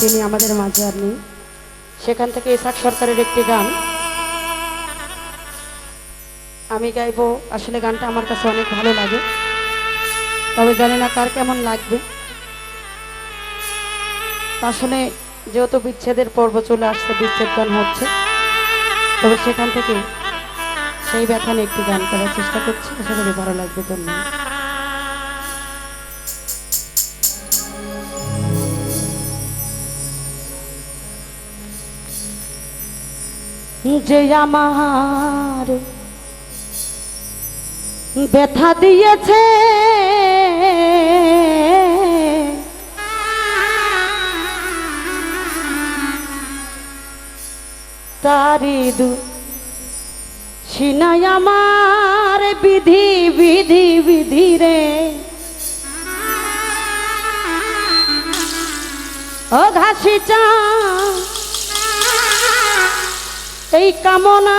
তিনি আমাদের মাঝে আর নেই, সেখান থেকে ইসাক সরকারের একটি গান। আমি গাইবো, আসলে গানটা আমার কাছে অনেক ভালো লাগে। তবে জানি না কার কেমন লাগবে। আসলে যেহেতু বিচ্ছেদের পর্ব চলে আসছে, বিচ্ছেদ গান হচ্ছে, তবে সেখান থেকে সেই ব্যথা নিয়ে একটি গান করার চেষ্টা করছি। আশা করি ভালো লাগবে। ধন্যবাদ। যে আমার ব্যথা দিয়েছে। তারি দু সিনাই আমার বিধি বিধি বিধি রে। ও ঘাসি চা এই কামনা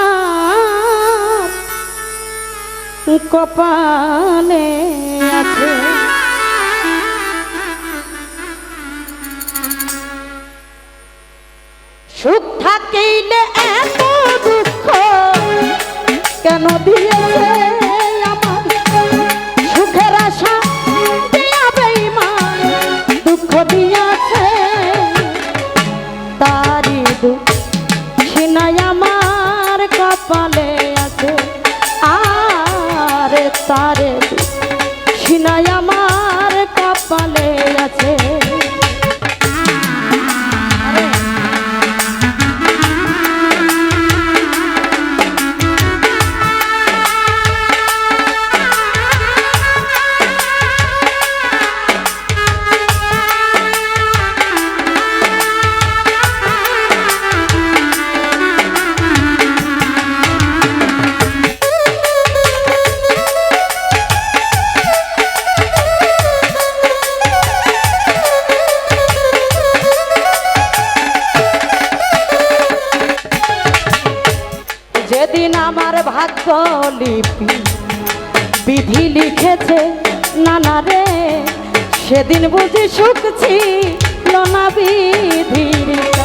কপালে আছে। সুখ থাকিলে এত দুঃখ কেন দিয়েছে আমার সুখের আশা দিয়া দুঃখ দিয়েছে তারে। সিনাই আমার কপালে আছে লিপি। বিধি লিখেছে নানা রে সেদিন বুঝি নানা বিধি বিধির।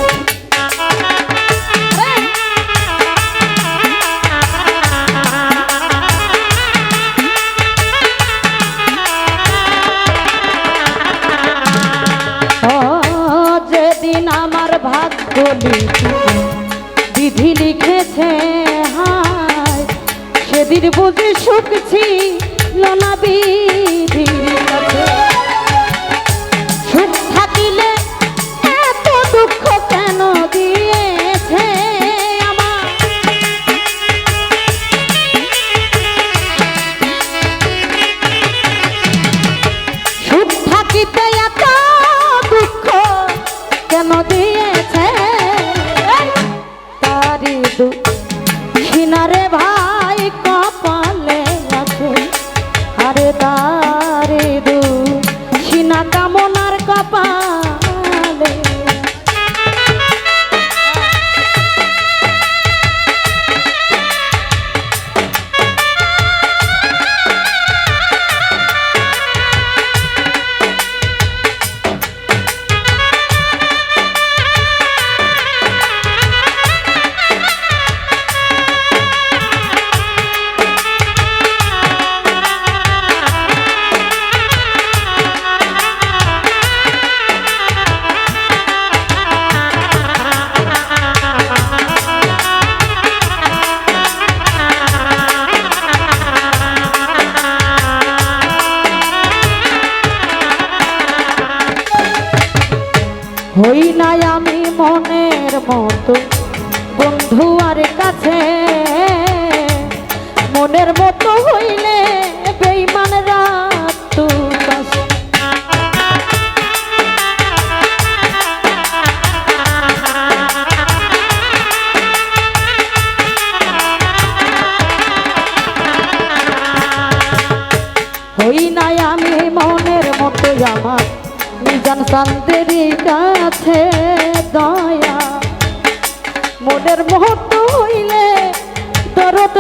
হই নাই আমি মনের মতো। বন্ধু আর কাছে মনের মতো হইলে শান্তের কাছে দয়া। মনের মুহূর্ত হইলে দরদ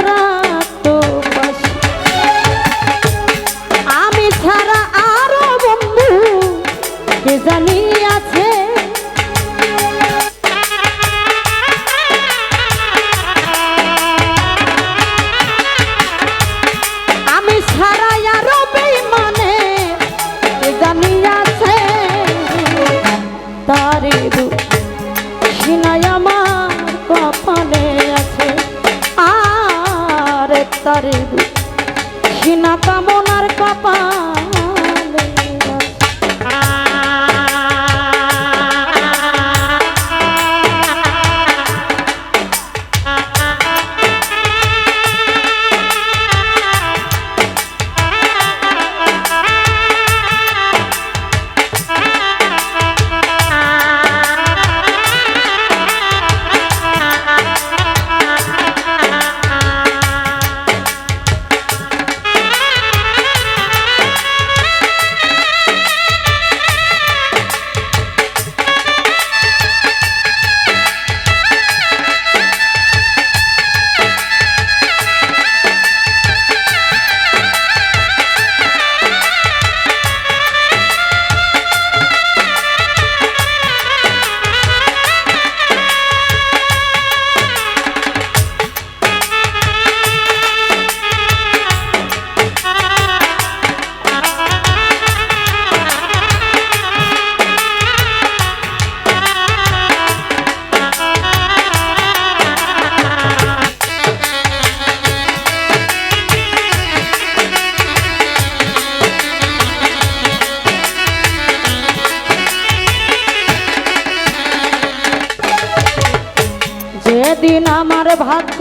যেদিন আমার ভাগ্য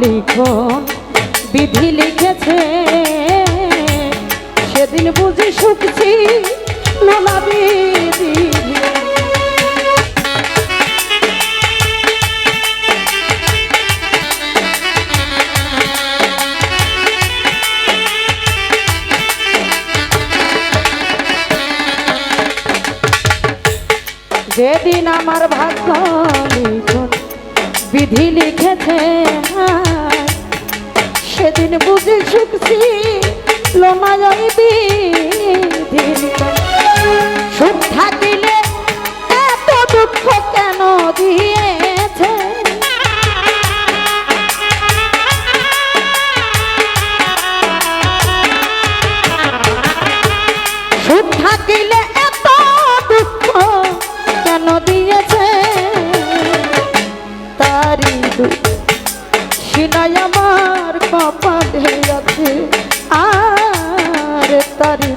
লিখন বিধি লিখেছে। সেদিন বুঝি সুখছি লোলা বিধি যেদিন আমার ভাগ্য লিখন বিধি লিখেছে সেদিন বুঝে শুকছি লোমায় বিধি সুখ থাকিলে এত দুঃখ কেন দিয়েছে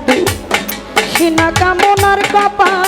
তারি দুঃখ কামনার কপালে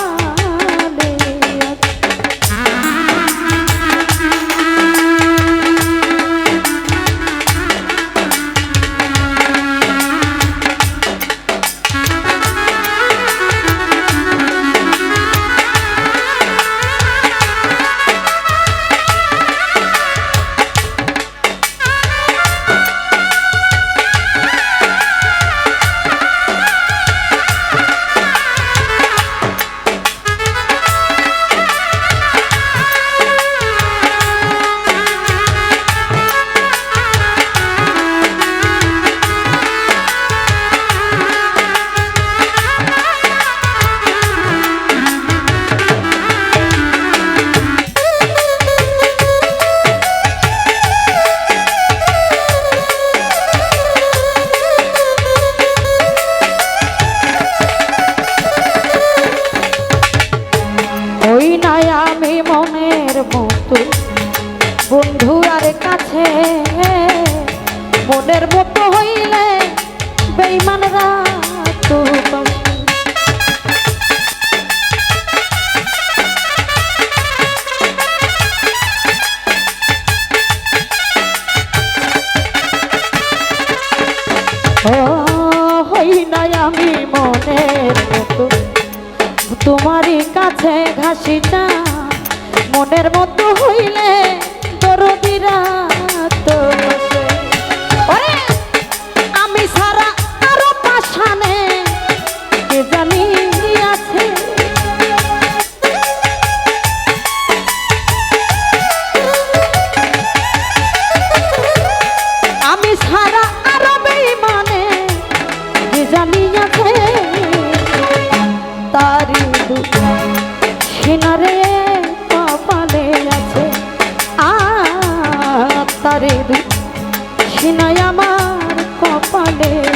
কপালে আছে আত্মারে দুঃখিনায় আমার কপালে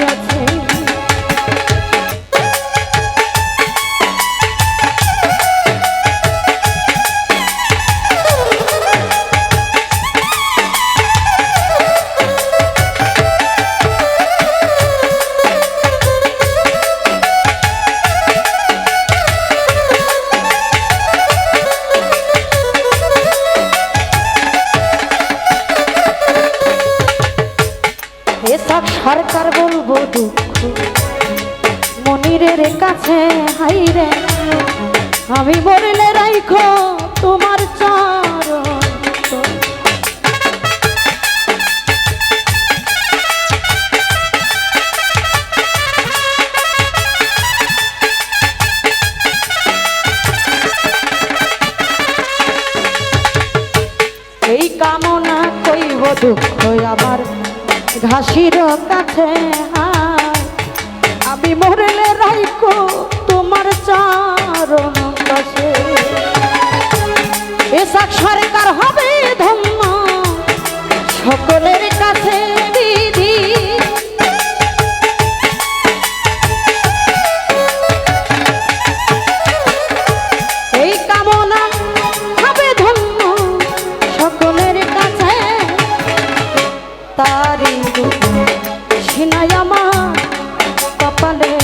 Go. কপালে